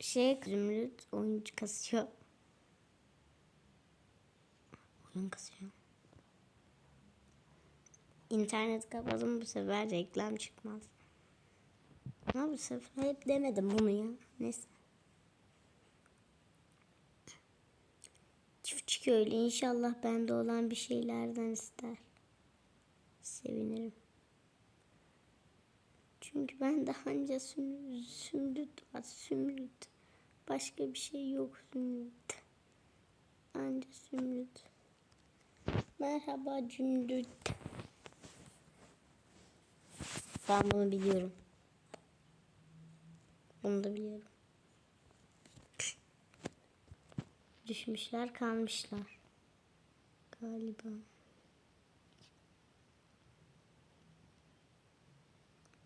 Şey Zümrüt oyuncu kasıyor. Oyun kasıyor. İnternet kapadım bu sefer reklam çıkmaz. Ama bu sefer hep demedim bunu ya. Neyse. Çiftçi köylü inşallah bende olan bir şeylerden ister. Sevinirim. Çünkü ben daha önce süm, sümrüt var. Sümrüt. Başka bir şey yok sümrüt. Anca sümrüt. Merhaba cündüt. Ben bunu biliyorum. Bunu da biliyorum. Düşmüşler kalmışlar. Galiba.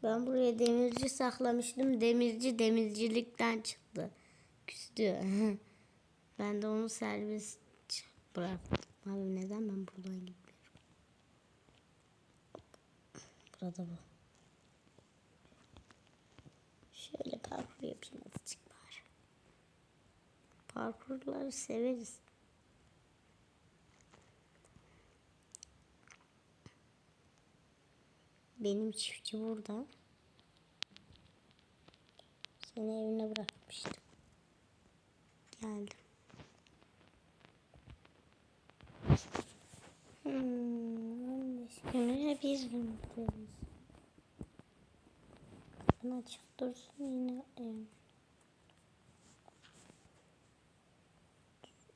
Ben buraya demirci saklamıştım. Demirci demircilikten çıktı. Küstü. ben de onu serbest bıraktım. Abi neden ben buradan gitmiyorum? Burada bu. Şöyle parkur yapayım azıcık bari. Parkurları severiz. Benim çiftçi burada. Seni evine bırakmıştım. Geldim. Hmm, 15 güne bir yumurtlarız. Kapın açık dursun yine evim.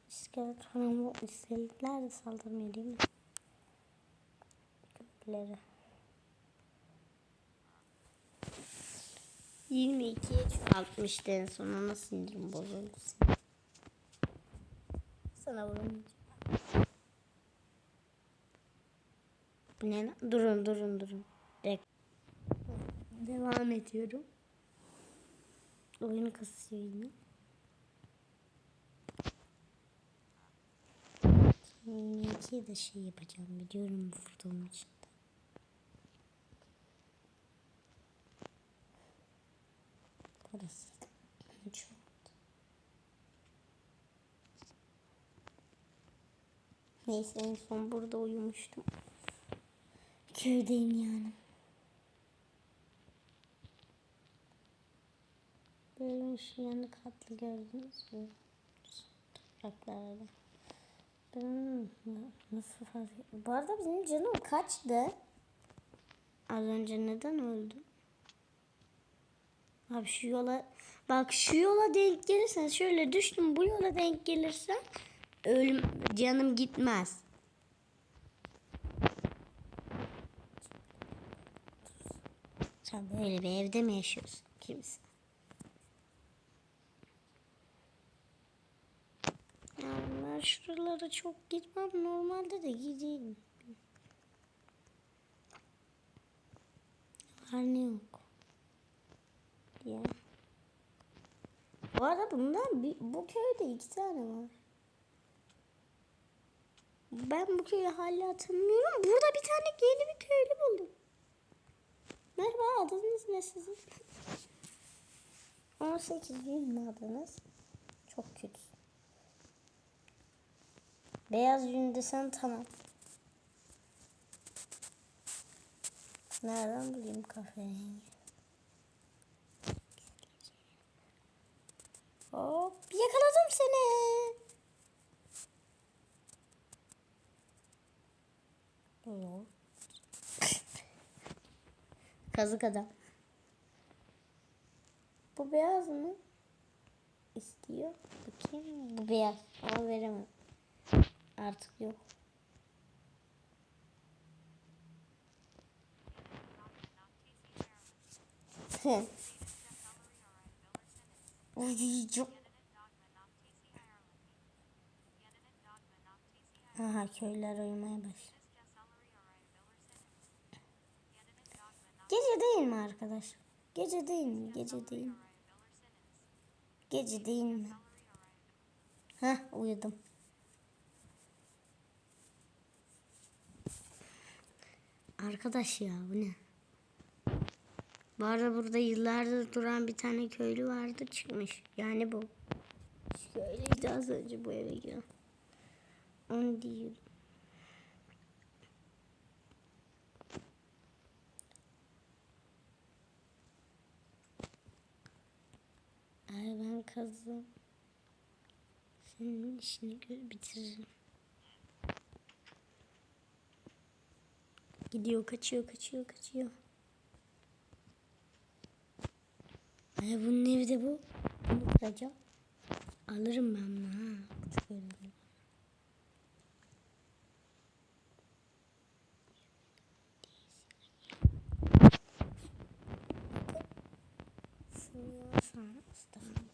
İskeleton, iskeletler de saldırmıyor değil mi? Köylere. 22'ye çoğaltmıştı en son ama sinirim bozuldu. Sana vuramayacağım. Bu ne? Durun durun durun. Dek. Devam ediyorum. Oyun kasıyor yine. 22'ye de şey yapacağım biliyorum vurduğum için. Burası. Üç oldu. Neyse en son burada uyumuştum. Köydeyim yani. Böyle şu yanı katlı gördünüz mü? Topraklarda. Ben nasıl fark ettim? Bu arada benim canım kaçtı? Az önce neden öldüm? Abi şu yola bak şu yola denk gelirsen şöyle düştüm bu yola denk gelirsen ölüm canım gitmez. Sen böyle bir evde mi yaşıyorsun kimse? Ya ben şuralara çok gitmem normalde de gideyim. Var ne yok. Ya. Bu arada bundan bir, bu köyde iki tane var. Ben bu köyü hala tanımıyorum. Burada bir tane yeni bir köylü buldum. Merhaba adınız ne sizin? 18 değil mi adınız? Çok kötü. Beyaz yün desen tamam. Nereden bulayım kahverengi? Hop yakaladım seni. Kazık adam. Bu beyaz mı? İstiyor. Bakayım. Bu beyaz. Ama veremem. Artık yok. Uy, çok. Aha köyler uyumaya başladı. Gece değil mi arkadaş? Gece değil mi? Gece değil mi? Gece değil mi? Heh uyudum. Arkadaş ya bu ne? Bu arada burada yıllardır duran bir tane köylü vardı çıkmış. Yani bu. Köylüydü az önce bu eve giren. Onu değil. Ay ben kazdım. Senin işini bitiririm. Gidiyor kaçıyor kaçıyor kaçıyor. Ay bunun evi de bu. Bunu kıracağım. Alırım ben bunu ha. Küçük ölümlü. Sinir sanatı.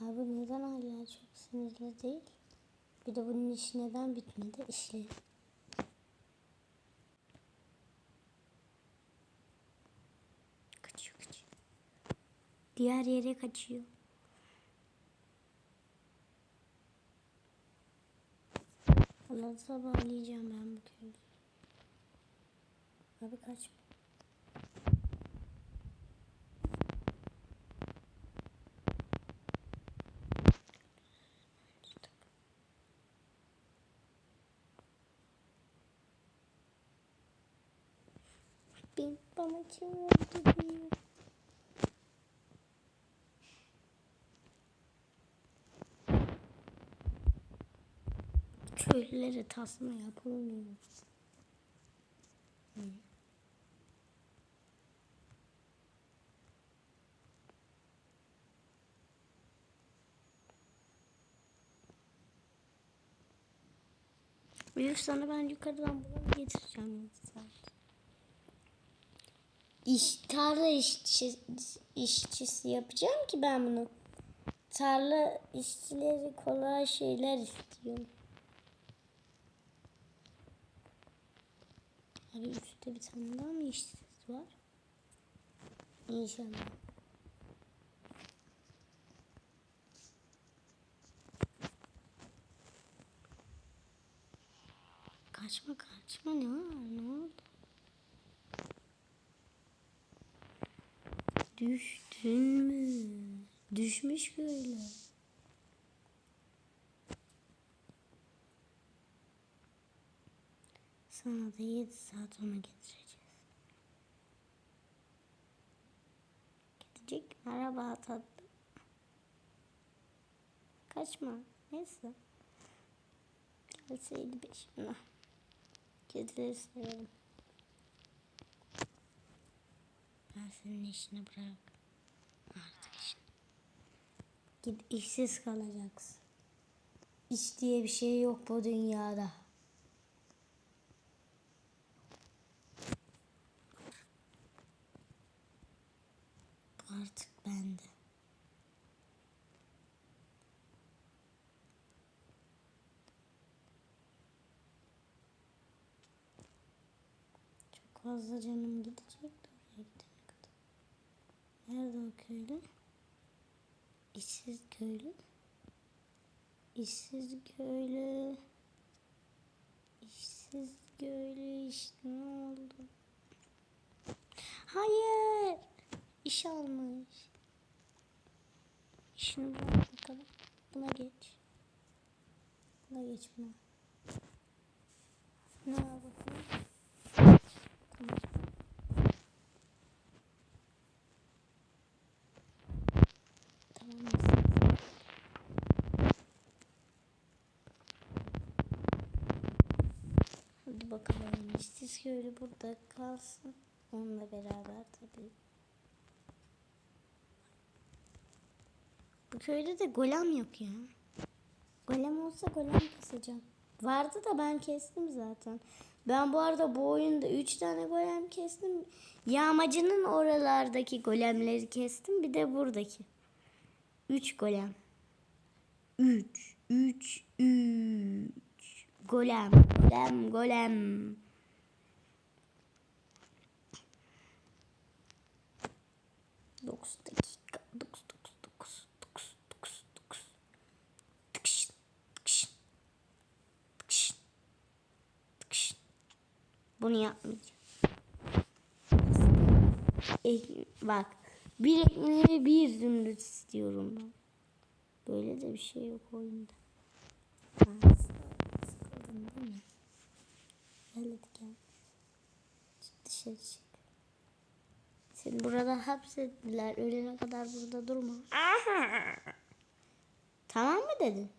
Abi neden hala çok sinirli değil? Bir de bunun işi neden bitmedi? İşleri. Kaçıyor kaçıyor. Diğer yere kaçıyor. Allah'ta bağlayacağım ben bu köyü. Abi kaçma. Bin bana vurdu diyor. Köylülere tasma yapılmıyor. Hı. Büyük sana ben yukarıdan bunu getireceğim zaten. İş, tarla işçi, işçisi yapacağım ki ben bunu. Tarla işçileri kolay şeyler istiyorum. Abi üstte bir tane daha mı işsiz var? İnşallah. Kaçma kaçma ne var ne oldu? Düştün mü? Düşmüş böyle. Sana da 7 saat onu getireceğiz. Gidecek merhaba tatlım. Kaçma. Neyse. Gelseydi peşimden. Kedileri severim. Ben senin işini bırak. Artık işini. Git işsiz kalacaksın. İş diye bir şey yok bu dünyada. Artık bende. Çok fazla canım gidecek de oraya gidene kadar. Nerede o köylü? İşsiz köylü. İşsiz köylü. İşsiz köylü işte ne oldu? Hayır. İş almış. İşini bırak bakalım. Buna geç. Buna geç buna. Ne? Tamam. Tamam mısın? Hadi İşsiz köylü burada kalsın. Onunla beraber tabii. Bu köyde de golem yok ya. Golem olsa golem keseceğim. Vardı da ben kestim zaten. Ben bu arada bu oyunda 3 tane golem kestim. Yağmacının oralardaki golemleri kestim. Bir de buradaki. 3 golem. 3 3 3 Golem, golem, golem. Dokuz dakika. Dokuz, dokuz, dokuz, dokuz, dokuz, dokuz. Tıkış, tıkış, tıkış, tıkış. Bunu yapmayacağım. ek- bak bir ekmeğe bir zümrüt istiyorum ben. Böyle de bir şey yok oyunda. Ben sıkıldım değil mi? Gel hadi gel. Dışarı çık. Seni burada hapsettiler. Ölene kadar burada durma. Tamam mı dedin?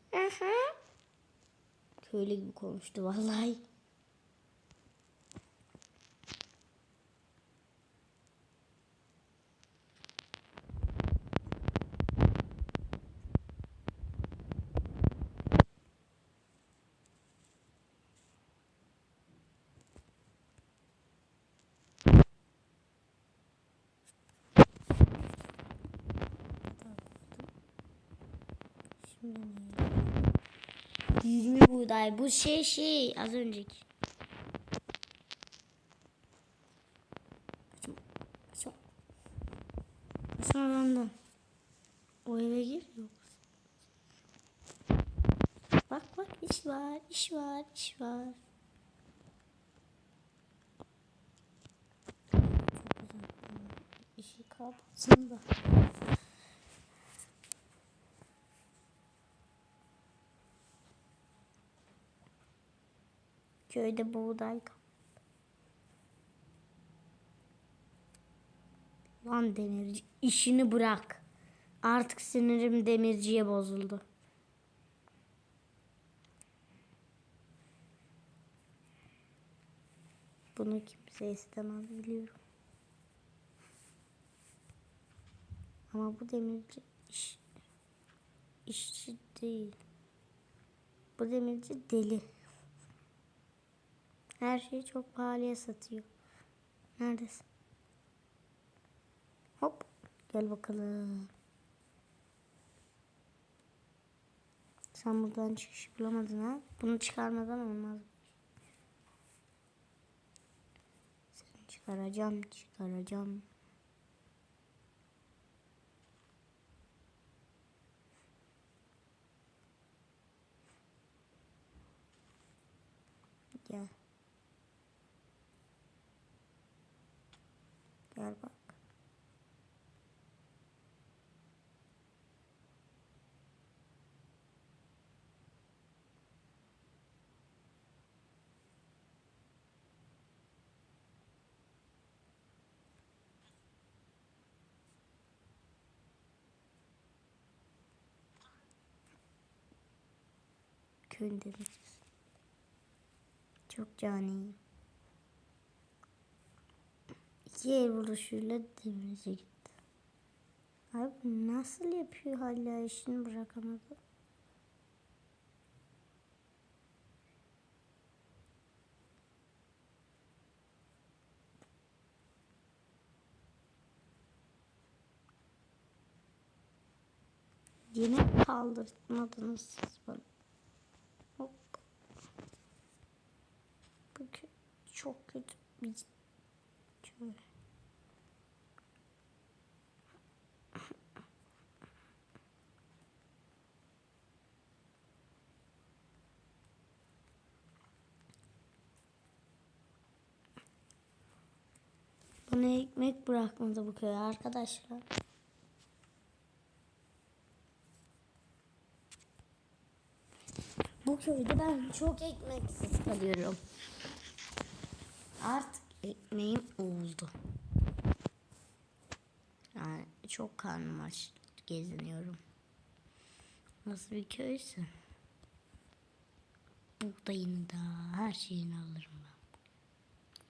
Köylü gibi konuştu vallahi. 20 buğday. Bu şey şey az önceki. Kaçma. Kaçma. Kaçma. O eve gir yok. Bak bak iş var, iş var, iş var. Çok güzel. İşi kapatsın da. Köyde buğday Lan demirci işini bırak. Artık sinirim demirciye bozuldu. Bunu kimse istemez biliyorum. Ama bu demirci iş, işçi değil. Bu demirci deli. Her şeyi çok pahalıya satıyor. Neredesin? Hop. Gel bakalım. Sen buradan çıkış bulamadın ha? Bunu çıkarmadan olmaz. Seni çıkaracağım, çıkaracağım. Gel. Gel bak. Köyün demircisi. Çok caniyim. İki el vuruşuyla demirci gitti. Abi nasıl yapıyor hala işini bırakamadı. Yine kaldırtmadınız siz bana. Hop. Kö- çok kötü bir köy. Bana ekmek bırakmadı bu köy arkadaşlar. Bu köyde ben çok ekmeksiz kalıyorum. Artık ekmeğim oldu. Yani çok karnım aç geziniyorum. Nasıl bir köyse. Buğdayını da her şeyini alırım ben.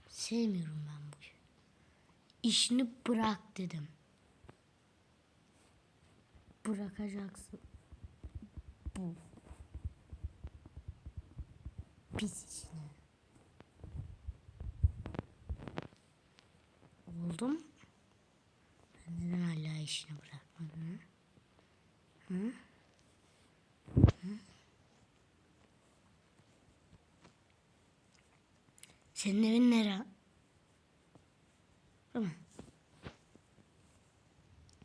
Sevmiyorum ben bu köyü. İşini bırak dedim. Bırakacaksın. Bu. Pis işini. Oldu mu? Ben neden hala işini bırakmadın ha? Hı? Hı? Senin evin nere? Değil mi?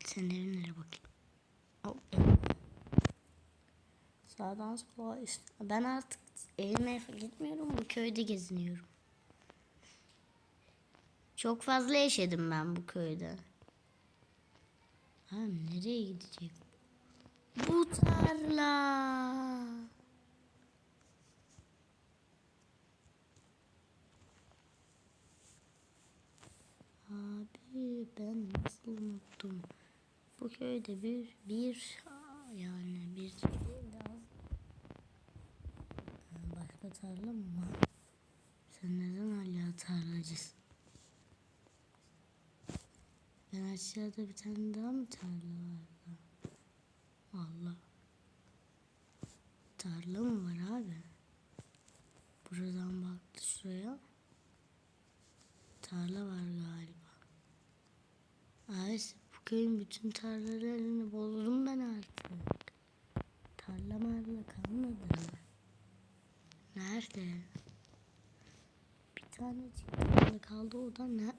Senin evin nere bakayım? Hop. Sağdan sola işte. Ben artık evime gitmiyorum. Bu köyde geziniyorum. Çok fazla yaşadım ben bu köyde. Abi nereye gidecek? Bu tarla. Abi ben nasıl unuttum? Bu köyde bir bir yani bir tarla mı? Sen neden hala tarlacısın? Ben aşağıda bir tane daha mı tarla var? Allah. Tarla mı var abi? Buradan baktı şuraya. Tarla var galiba. Abi bu köyün bütün tarlalarını bozdum ben artık. Tarla marla kalmadı. Nerede? Bir tane kaldı o da ne?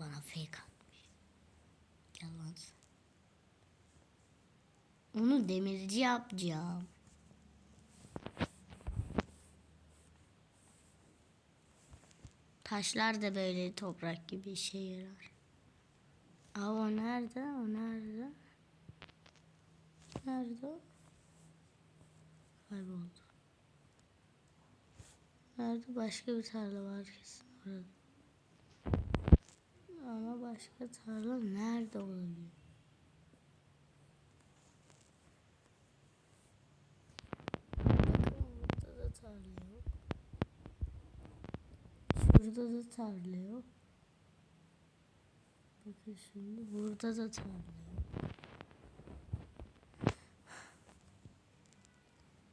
Bana fake atmış. Gel lan sen. Onu demirci yapacağım. Taşlar da böyle toprak gibi işe yarar. Aa nerede? O nerede? Nerede o? Kayboldu. Nerede? Başka bir tarla var kesin orada. Ama başka tarla nerede olabilir? Burada da tarla yok. Şurada da tarla yok. Bakın şimdi burada da tarla.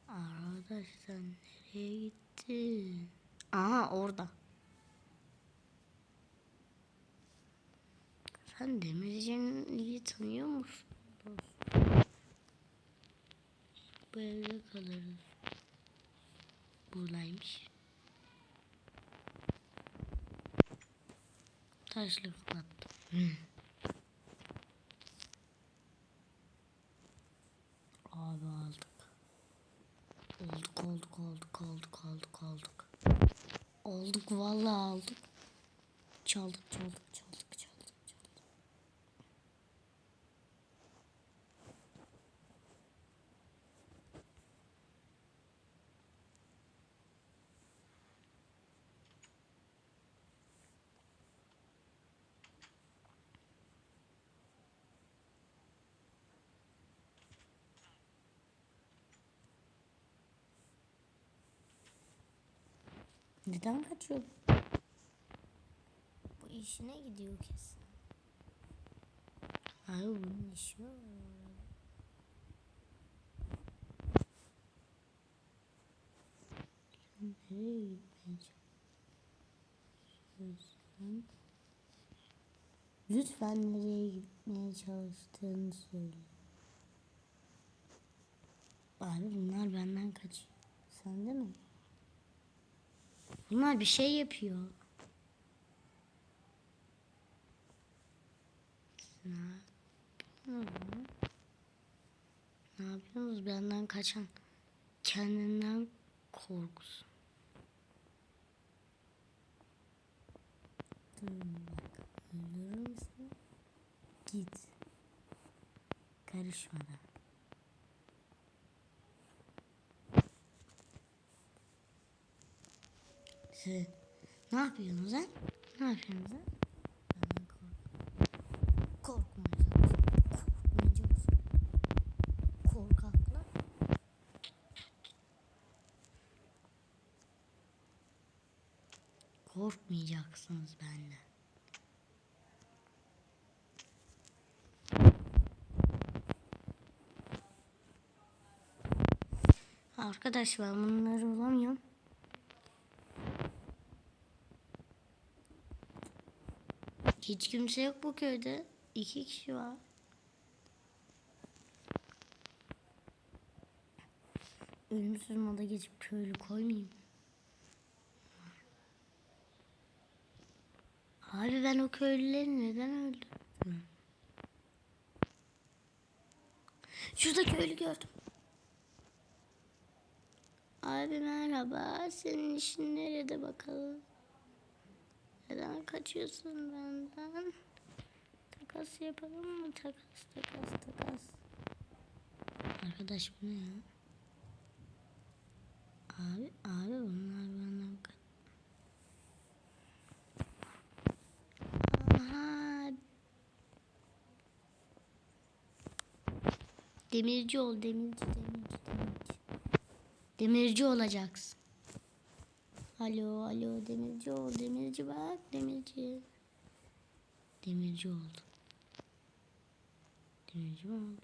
Arkadaşlar nereye gitti? Aha orada. Sen Demirci'nin iyi tanıyor musun? Bu evde kalırız. Buradaymış. Taşlı kapattım. Hı. Abi aldık. Olduk olduk olduk olduk olduk olduk. Olduk vallahi aldık. Çaldık çaldık çaldık. Neden kaçıyor? Bu işine gidiyor kesin. Abi bunun işi var. Sen? Lütfen nereye gitmeye çalıştığını söyle. Abi bunlar benden kaçıyor. Sende mi? Bunlar bir şey yapıyor. Ne? Ne yapıyorsunuz? Benden kaçan kendinden korkusun. Dur bak. Öldürür müsün? Git. Karışmadan. Siz ne yapıyorsunuz lan? Ne yapıyorsunuz lan? Benden kork. Korkmayacaksın. Korkmayacaksın. Korkaklar. Korkmayacaksınız benden. Arkadaş ben bunları bulamıyorum. Hiç kimse yok bu köyde. İki kişi var. Ölümsüz moda geçip köylü koymayayım. Abi ben o köylüleri neden öldürdüm? Şurada köylü gördüm. Abi merhaba. Senin işin nerede bakalım? Neden kaçıyorsun benden? Takas yapalım mı? Takas, takas, takas. Arkadaş bu ne ya? Abi, abi bunlar ka- Aha. Demirci ol, demirci, demirci, demirci. Demirci olacaksın. Alo, alo, demirci ol, demirci bak, demirci. Demirci oldu. Demirci mi oldu?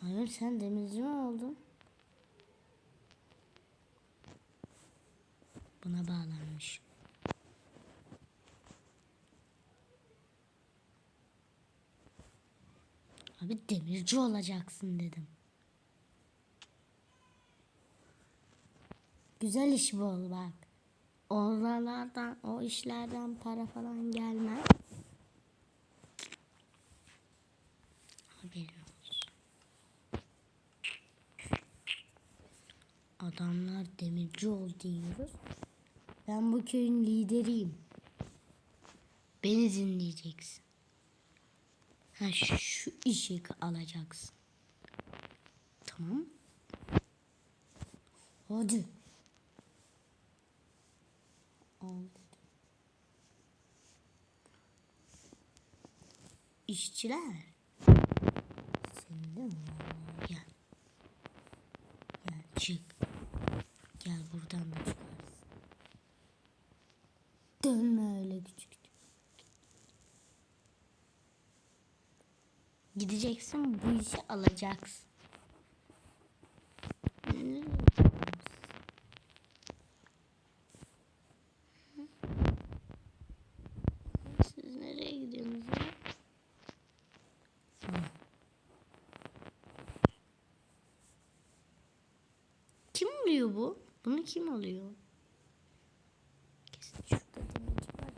Hayır, sen demirci mi oldun? Buna bağlanmış. Abi demirci olacaksın dedim. Güzel iş bu bak. Oralardan, o işlerden para falan gelmez. Haberin olsun. Adamlar demirci ol diyoruz. Ben bu köyün lideriyim. Beni dinleyeceksin. Ha şu işi alacaksın. Tamam. Hadi. İşçiler. Senin de? Gel. Gel çık. Gel buradan da çıkarsın. Dönme öyle küçük. Gideceksin bu işi alacaksın. Nereye gidiyorsun? Hı? Siz nereye gidiyorsunuz ya? Kim oluyor bu? Bunu kim alıyor? Kesin şurada demirci var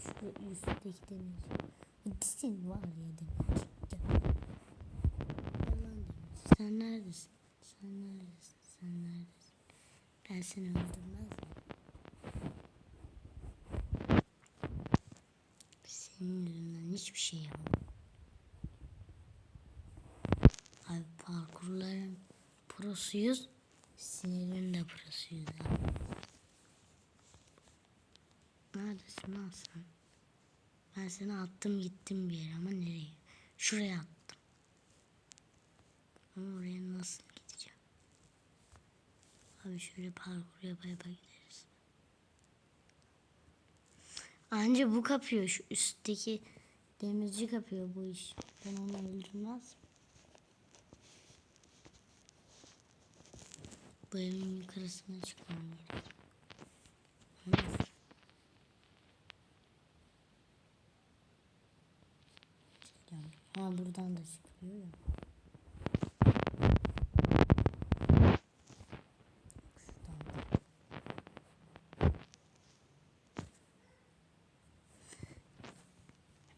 şurada üstteki demirci. Kesin var ya. Gel. Yalan demirci. Sen neredesin? Sen neredesin? Sen neredesin? Ben seni öldürmez miyim? Senin yüzünden hiçbir şey yapamam. Abi parkurların prosuyuz. Sinirin de prosuyuz. abi. Lan sen? Ben seni attım gittim bir yere ama nereye? Şuraya attım. Ama oraya nasıl gideceğim? Abi şöyle parkur yapa yapa gideriz. Anca bu kapıyor şu üstteki demirci kapıyor bu iş. Ben onu öldürmez? Bu evin yukarısına çıkmam gerek. Ha buradan da çıkıyor ya.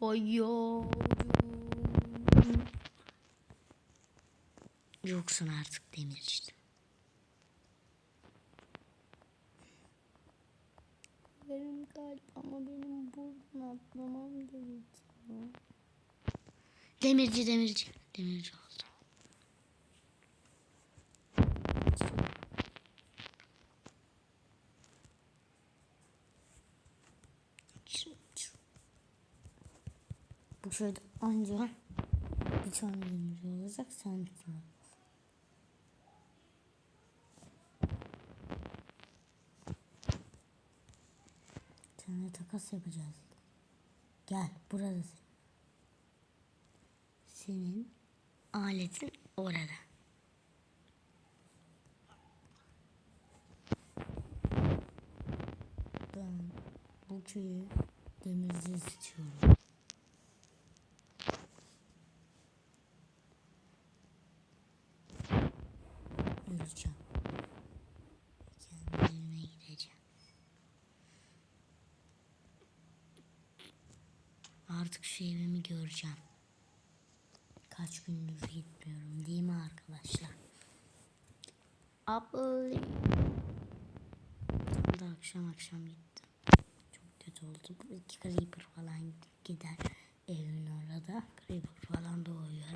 Hayır. Yoksun artık demirci. Benim kalp ama benim buradan atlamam gerekiyor. Demirci demirci. Demirci oldu. Bu şöyle anca bir tane demirci olacak sen sen. Seninle takas yapacağız. Gel burada sen. Senin aletin orada. Ben bu köyü demirci istiyorum. Öleceğim. Kendi evime gideceğim. Artık şu evimi göreceğim. Kaç gündür gitmiyorum değil mi arkadaşlar? Tam da akşam akşam gitti. Çok kötü oldu. Bu iki creeper falan gider evin orada. Creeper falan doğuyor.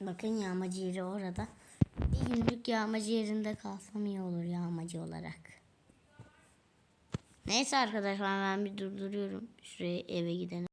Bakın yağmacı yeri orada. Bir günlük yağmacı yerinde kalsam iyi olur yağmacı olarak. Neyse arkadaşlar ben bir durduruyorum. Şuraya eve gidelim.